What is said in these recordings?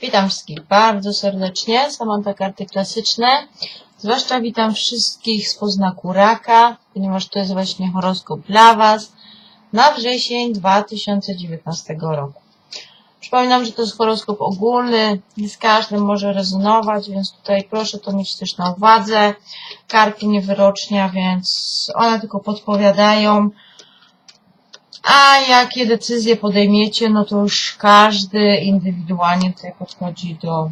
Witam wszystkich bardzo serdecznie. Samanta karty klasyczne. Zwłaszcza witam wszystkich z poznaku raka, ponieważ to jest właśnie horoskop dla Was na wrzesień 2019 roku. Przypominam, że to jest horoskop ogólny, nie z każdym może rezonować, więc tutaj proszę to mieć też na uwadze. Karty nie wyrocznia, więc one tylko podpowiadają. A jakie decyzje podejmiecie, no to już każdy indywidualnie tutaj podchodzi do,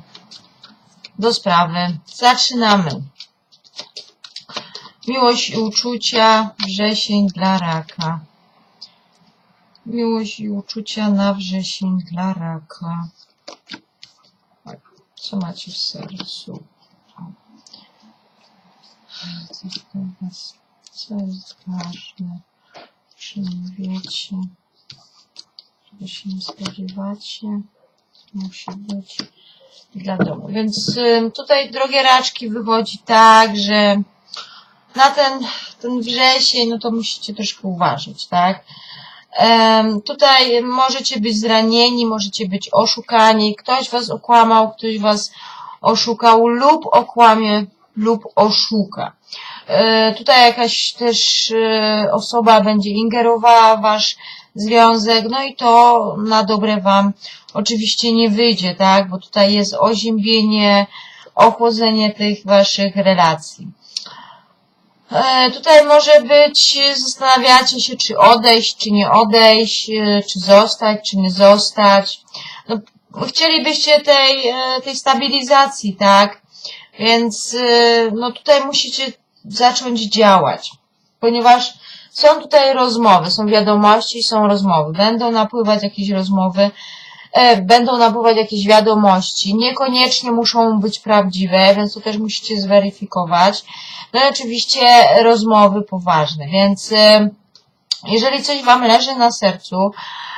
do sprawy. Zaczynamy. Miłość i uczucia, wrzesień dla raka. Miłość i uczucia na wrzesień dla raka. Co macie w sercu? Co jest ważne? Nie wiecie? Czego się nie spodziewacie? Musi być dla domu. Więc tutaj, drogie raczki, wychodzi tak, że na ten, ten wrzesień, no to musicie troszkę uważać, tak? Tutaj możecie być zranieni, możecie być oszukani, ktoś was okłamał, ktoś was oszukał lub okłamie lub oszuka. E, Tutaj jakaś też e, osoba będzie ingerowała w wasz związek, no i to na dobre wam oczywiście nie wyjdzie, tak? Bo tutaj jest oziębienie, ochłodzenie tych waszych relacji. E, Tutaj może być, zastanawiacie się, czy odejść, czy nie odejść, czy zostać, czy nie zostać. No, chcielibyście tej, tej stabilizacji, tak? Więc no tutaj musicie zacząć działać, ponieważ są tutaj rozmowy, są wiadomości, są rozmowy. Będą napływać jakieś rozmowy, e, będą napływać jakieś wiadomości. Niekoniecznie muszą być prawdziwe, więc to też musicie zweryfikować. No i oczywiście rozmowy poważne, więc e, jeżeli coś Wam leży na sercu,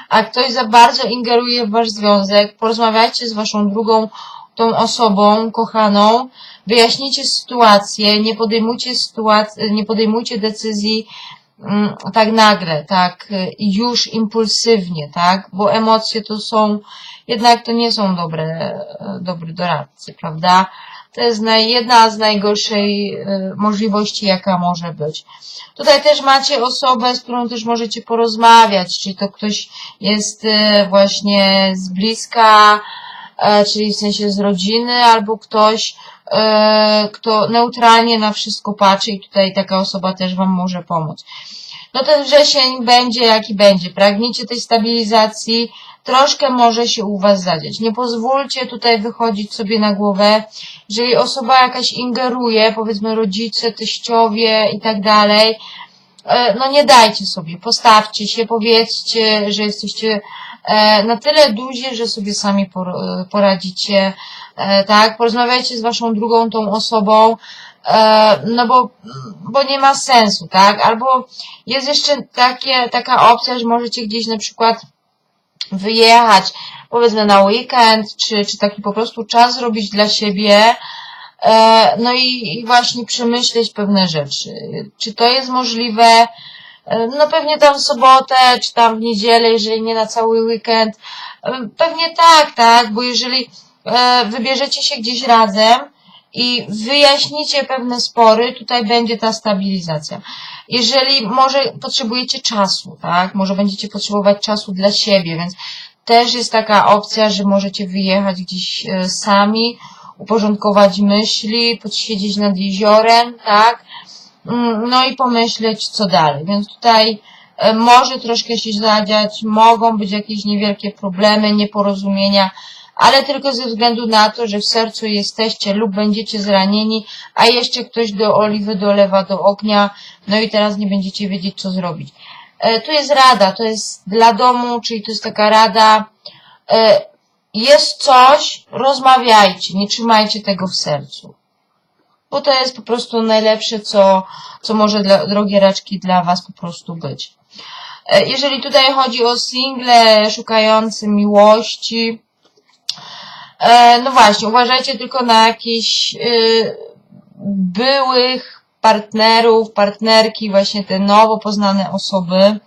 a ktoś za bardzo ingeruje w Wasz związek, porozmawiajcie z Waszą drugą tą osobą kochaną, wyjaśnijcie sytuację, nie podejmujcie sytuacji, nie podejmujcie decyzji mm, tak nagle, tak y, już impulsywnie, tak, bo emocje to są, jednak to nie są dobre, e, dobry doradcy, prawda? To jest naj, jedna z najgorszej y, możliwości, jaka może być. Tutaj też macie osobę, z którą też możecie porozmawiać, czyli to ktoś jest y, właśnie z bliska, czyli w sensie z rodziny, albo ktoś, e, kto neutralnie na wszystko patrzy i tutaj taka osoba też Wam może pomóc. No ten wrzesień będzie jaki będzie. Pragniecie tej stabilizacji, troszkę może się u Was zadziać. Nie pozwólcie tutaj wychodzić sobie na głowę. Jeżeli osoba jakaś ingeruje, powiedzmy rodzice, teściowie i tak dalej, e, no nie dajcie sobie, postawcie się, powiedzcie, że jesteście e, na tyle duzi, że sobie sami por- poradzicie, e, tak? Porozmawiajcie z waszą drugą tą osobą, e, no bo, bo nie ma sensu, tak? Albo jest jeszcze takie, taka opcja, że możecie gdzieś na przykład wyjechać, powiedzmy na weekend, czy, czy taki po prostu czas zrobić dla siebie, e, no i, i właśnie przemyśleć pewne rzeczy. Czy to jest możliwe? No pewnie tam w sobotę, czy tam w niedzielę, jeżeli nie na cały weekend. Pewnie tak, tak, bo jeżeli e, wybierzecie się gdzieś razem i wyjaśnicie pewne spory, tutaj będzie ta stabilizacja. Jeżeli może potrzebujecie czasu, tak, może będziecie potrzebować czasu dla siebie, więc też jest taka opcja, że możecie wyjechać gdzieś e, sami, uporządkować myśli, podsiedzieć nad jeziorem, tak, no i pomyśleć, co dalej. Więc tutaj e, może troszkę się zadziać, mogą być jakieś niewielkie problemy, nieporozumienia, ale tylko ze względu na to, że w sercu jesteście lub będziecie zranieni, a jeszcze ktoś do oliwy dolewa do ognia, no i teraz nie będziecie wiedzieć, co zrobić. E, Tu jest rada, to jest dla domu, czyli to jest taka rada, e, jest coś, rozmawiajcie, nie trzymajcie tego w sercu bo to jest po prostu najlepsze, co, co może dla, drogie raczki dla Was po prostu być. E, Jeżeli tutaj chodzi o single szukający miłości, e, no właśnie, uważajcie tylko na jakichś y, byłych partnerów, partnerki, właśnie te nowo poznane osoby.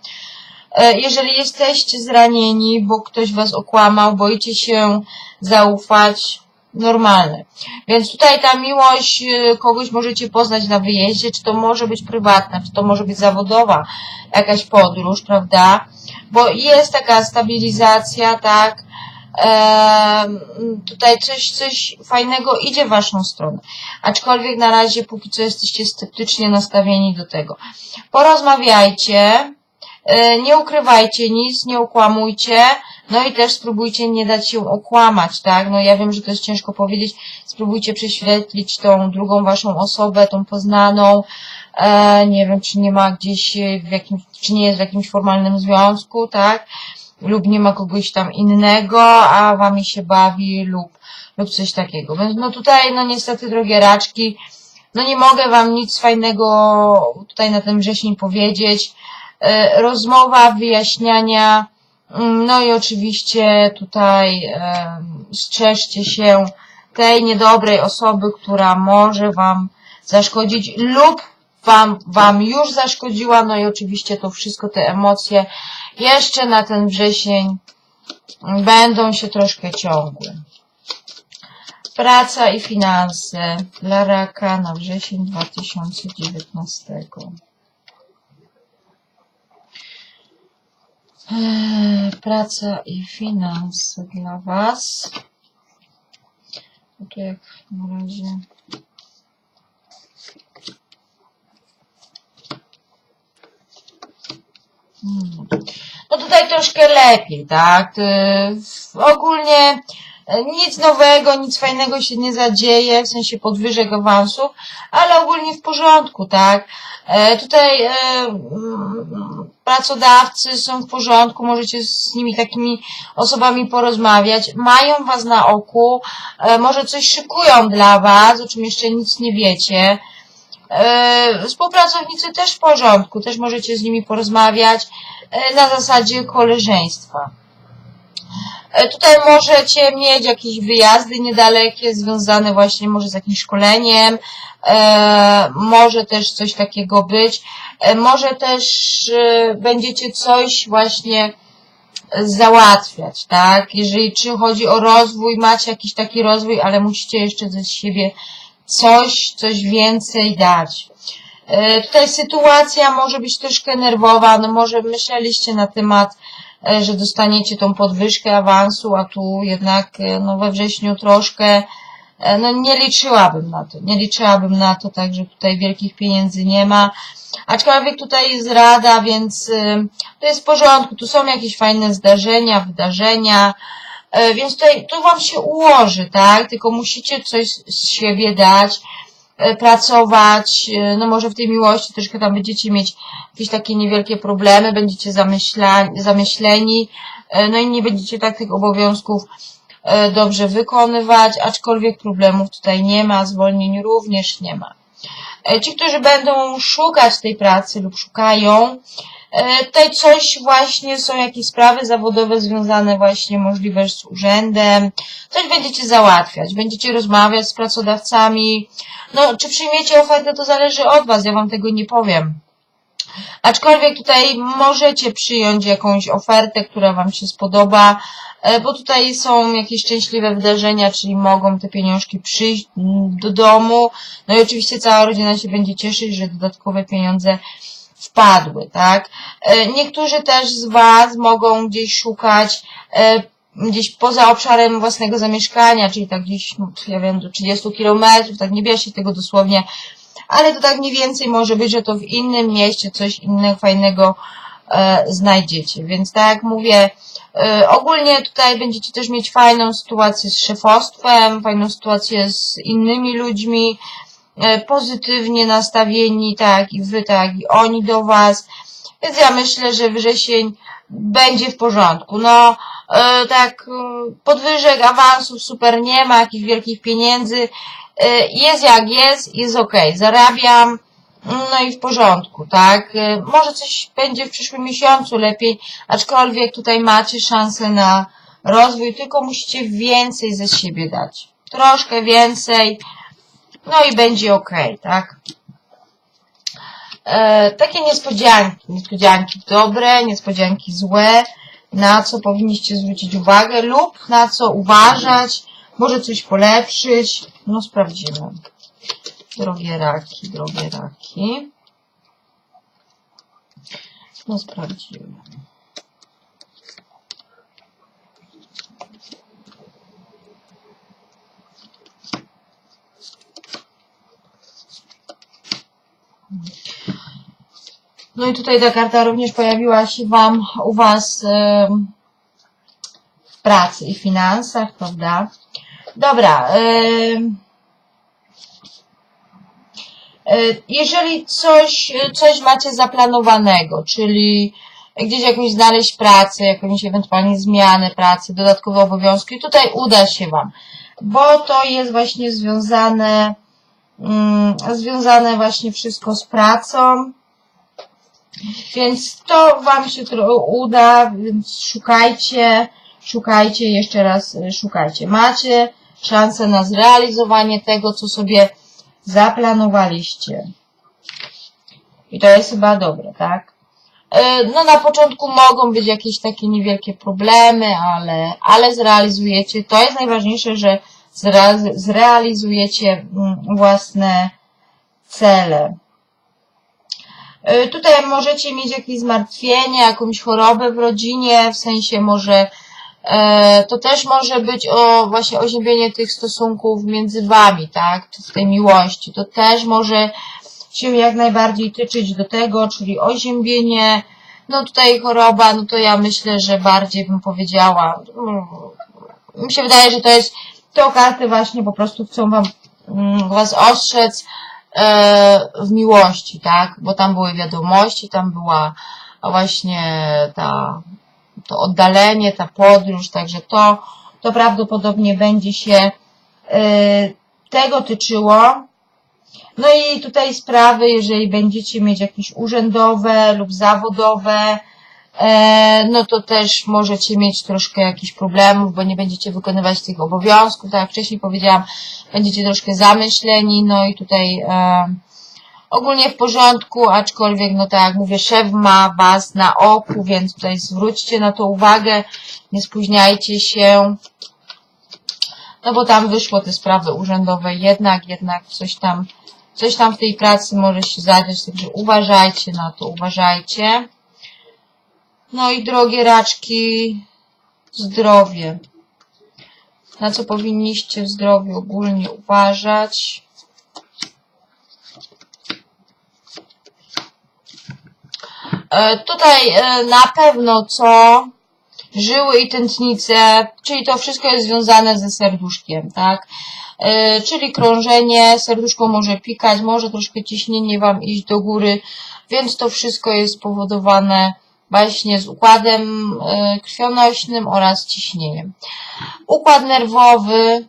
E, Jeżeli jesteście zranieni, bo ktoś was okłamał, boicie się zaufać, normalne. Więc tutaj ta miłość e, kogoś możecie poznać na wyjeździe, czy to może być prywatna, czy to może być zawodowa, jakaś podróż, prawda? Bo jest taka stabilizacja, tak? Em, tutaj coś, coś fajnego idzie w waszą stronę. Aczkolwiek na razie póki co jesteście sceptycznie nastawieni do tego. Porozmawiajcie, nie ukrywajcie nic, nie okłamujcie, no i też spróbujcie nie dać się okłamać, tak? No ja wiem, że to jest ciężko powiedzieć, spróbujcie prześwietlić tą drugą waszą osobę, tą poznaną, e, nie wiem, czy nie ma gdzieś e, w jakimś, czy nie jest w jakimś formalnym związku, tak? Lub nie ma kogoś tam innego, a wami się bawi lub, lub coś takiego. Więc no tutaj, no niestety, drogie raczki, no nie mogę wam nic fajnego tutaj na ten wrzesień powiedzieć. E, Rozmowa, wyjaśniania, mm, no i oczywiście tutaj strzeżcie się tej niedobrej osoby, która może wam zaszkodzić lub wam, wam już zaszkodziła, no i oczywiście to wszystko, te emocje jeszcze na ten wrzesień będą się troszkę ciągły. Praca i finanse dla raka na wrzesień 2019. Praca i finanse dla Was. No tu jak na razie. Hmm. No tutaj troszkę lepiej, tak? Yy, Ogólnie e, nic nowego, nic fajnego się nie zadzieje, w sensie podwyżek awansów, ale ogólnie w porządku, tak? E, Tutaj e, pracodawcy są w porządku, możecie z nimi takimi osobami porozmawiać, mają was na oku, e, może coś szykują dla was, o czym jeszcze nic nie wiecie. E, Współpracownicy też w porządku, też możecie z nimi porozmawiać e, na zasadzie koleżeństwa. E, Tutaj możecie mieć jakieś wyjazdy niedalekie, związane właśnie może z jakimś szkoleniem, e, może też coś takiego być, e, może też będziecie coś właśnie załatwiać, tak? Jeżeli czy chodzi o rozwój, macie jakiś taki rozwój, ale musicie jeszcze ze siebie coś, coś więcej dać. Tutaj sytuacja może być troszkę nerwowa, no może myśleliście na temat, że dostaniecie tą podwyżkę awansu, a tu jednak e, no we wrześniu troszkę, e, no nie liczyłabym na to, nie liczyłabym na to, także tutaj wielkich pieniędzy nie ma. Aczkolwiek tutaj jest rada, więc to jest w porządku, tu są jakieś fajne zdarzenia, wydarzenia, e, więc tutaj tu wam się ułoży, tak? Tylko musicie coś z siebie dać, e, pracować, e, no może w tej miłości troszkę tam będziecie mieć jakieś takie niewielkie problemy, będziecie zamyśleni, e, no i nie będziecie tak tych obowiązków e, dobrze wykonywać, aczkolwiek problemów tutaj nie ma, zwolnień również nie ma. E, Ci, którzy będą szukać tej pracy lub szukają, e, tutaj coś właśnie, są jakieś sprawy zawodowe związane właśnie możliwe z urzędem, coś będziecie załatwiać, będziecie rozmawiać z pracodawcami, no, czy przyjmiecie ofertę, to zależy od Was, ja Wam tego nie powiem. Aczkolwiek tutaj możecie przyjąć jakąś ofertę, która Wam się spodoba, e, bo tutaj są jakieś szczęśliwe wydarzenia, czyli mogą te pieniążki przyjść mm, do domu. No i oczywiście cała rodzina się będzie cieszyć, że dodatkowe pieniądze wpadły, tak? E, Niektórzy też z Was mogą gdzieś szukać e, gdzieś poza obszarem własnego zamieszkania, czyli tak gdzieś, no, ja wiem, do 30 kilometrów, tak nie bierzcie tego dosłownie, ale to tak mniej więcej może być, że to w innym mieście coś innego fajnego e, znajdziecie. Więc tak jak mówię, ogólnie tutaj będziecie też mieć fajną sytuację z szefostwem, fajną sytuację z innymi ludźmi, pozytywnie nastawieni, tak i wy, tak i oni do was. Więc ja myślę, że wrzesień będzie w porządku. No, e, tak, e, podwyżek, awansów super nie ma, jakichś wielkich pieniędzy. E, Jest jak jest, jest ok, zarabiam, no i w porządku, tak? E, Może coś będzie w przyszłym miesiącu lepiej, aczkolwiek tutaj macie szansę na rozwój, tylko musicie więcej ze siebie dać. Troszkę więcej, no i będzie ok, tak? e, takie niespodzianki. Niespodzianki dobre, niespodzianki złe, na co powinniście zwrócić uwagę lub na co uważać, może coś polepszyć. No sprawdzimy. Drogie raki, drogie raki. No sprawdzimy. No i tutaj ta karta również pojawiła się Wam, u Was w pracy i finansach, prawda? Dobra. Jeżeli coś, coś macie zaplanowanego, czyli gdzieś jakąś znaleźć pracę, jakąś ewentualnie zmianę pracy, dodatkowe obowiązki, tutaj uda się Wam, bo to jest właśnie związane, mm, związane właśnie wszystko z pracą, więc to Wam się uda, więc szukajcie, szukajcie, jeszcze raz y, szukajcie. Macie szansę na zrealizowanie tego, co sobie zaplanowaliście. I to jest chyba dobre, tak? Y, No na początku mogą być jakieś takie niewielkie problemy, ale, ale zrealizujecie. To jest najważniejsze, że zre- zrealizujecie mm, własne cele. Y, Tutaj możecie mieć jakieś zmartwienie, jakąś chorobę w rodzinie, w sensie może e, to też może być o właśnie oziębienie tych stosunków między wami, tak? Czy tej miłości. To też może się jak najbardziej tyczyć do tego, czyli oziębienie, no tutaj choroba, no to ja myślę, że bardziej bym powiedziała, mm, mi się wydaje, że to jest, te karty właśnie po prostu chcą wam, mm, was ostrzec, e, w miłości, tak? Bo tam były wiadomości, tam była właśnie ta, to oddalenie, ta podróż, także to, to prawdopodobnie będzie się e, tego tyczyło. No i tutaj sprawy, jeżeli będziecie mieć jakieś urzędowe lub zawodowe, e, no to też możecie mieć troszkę jakichś problemów, bo nie będziecie wykonywać tych obowiązków. Tak jak wcześniej powiedziałam, będziecie troszkę zamyśleni, no i tutaj e, ogólnie w porządku, aczkolwiek, no tak jak mówię, szef ma Was na oku, więc tutaj zwróćcie na to uwagę, nie spóźniajcie się, no bo tam wyszło te sprawy urzędowe jednak, jednak coś tam, coś tam w tej pracy może się zadziać, także uważajcie na to, uważajcie. No i drogie raczki, zdrowie. Na co powinniście w zdrowiu ogólnie uważać. E, Tutaj e, na pewno co żyły i tętnice, czyli to wszystko jest związane ze serduszkiem, tak? E, Czyli krążenie, serduszko może pikać, może troszkę ciśnienie Wam iść do góry, więc to wszystko jest spowodowane właśnie z układem e, krwionośnym oraz ciśnieniem. Układ nerwowy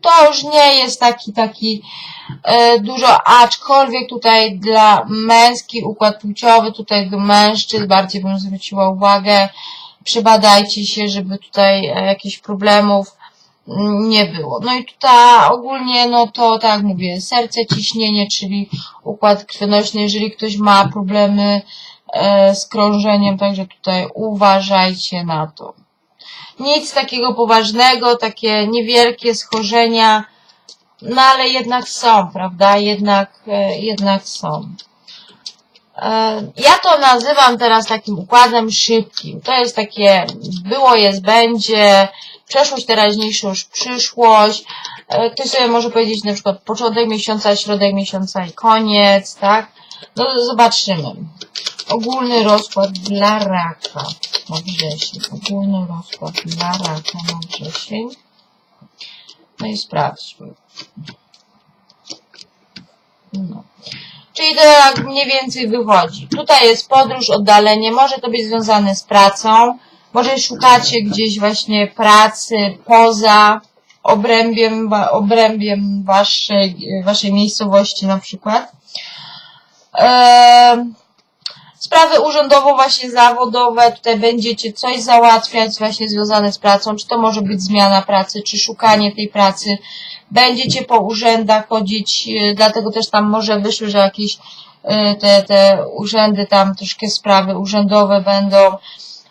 to już nie jest taki, taki e, dużo, aczkolwiek tutaj dla męski układ płciowy, tutaj do mężczyzn bardziej bym zwróciła uwagę, przybadajcie się, żeby tutaj e, jakichś problemów mm, nie było. No i tutaj ogólnie, no to tak jak mówię, serce, ciśnienie, czyli układ krwionośny, jeżeli ktoś ma problemy z krążeniem, także tutaj uważajcie na to. Nic takiego poważnego, takie niewielkie schorzenia, no ale jednak są, prawda? Jednak, e, jednak są. E, Ja to nazywam teraz takim układem szybkim. To jest takie było, jest, będzie, przeszłość, teraźniejszość, przyszłość. E, Ktoś sobie może powiedzieć na przykład początek miesiąca, środek miesiąca i koniec, tak? No zobaczymy. Ogólny rozkład dla raka na wrzesień. Ogólny rozkład dla raka na wrzesień. No i sprawdźmy. No. Czyli to jak mniej więcej wychodzi. Tutaj jest podróż, oddalenie. Może to być związane z pracą. Może szukacie gdzieś właśnie pracy poza obrębiem, obrębiem waszej, waszej miejscowości na przykład. Sprawy urzędowo właśnie zawodowe, tutaj będziecie coś załatwiać właśnie związane z pracą, czy to może być zmiana pracy, czy szukanie tej pracy, będziecie po urzędach chodzić, yy, dlatego też tam może wyszły, że jakieś yy, te, te urzędy tam troszkę sprawy urzędowe będą,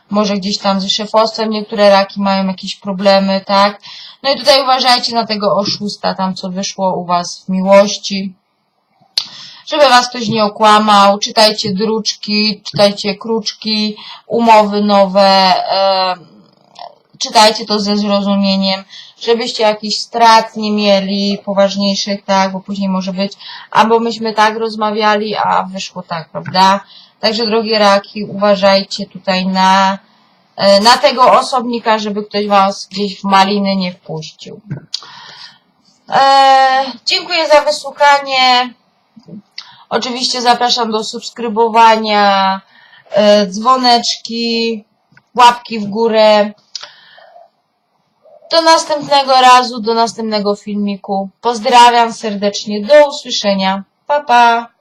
może gdzieś tam ze szefostwem niektóre raki mają jakieś problemy, tak? No i tutaj uważajcie na tego oszusta, tam co wyszło u was w miłości. Żeby was ktoś nie okłamał, czytajcie druczki, czytajcie kruczki, umowy nowe, e, czytajcie to ze zrozumieniem, żebyście jakichś strat nie mieli poważniejszych, tak, bo później może być, albo myśmy tak rozmawiali, a wyszło tak, prawda? Także drogie raki, uważajcie tutaj na, e, na tego osobnika, żeby ktoś was gdzieś w maliny nie wpuścił. E, dziękuję za wysłuchanie. Oczywiście zapraszam do subskrybowania, e, dzwoneczki, łapki w górę. Do następnego razu, do następnego filmiku. Pozdrawiam serdecznie. Do usłyszenia. Pa, pa.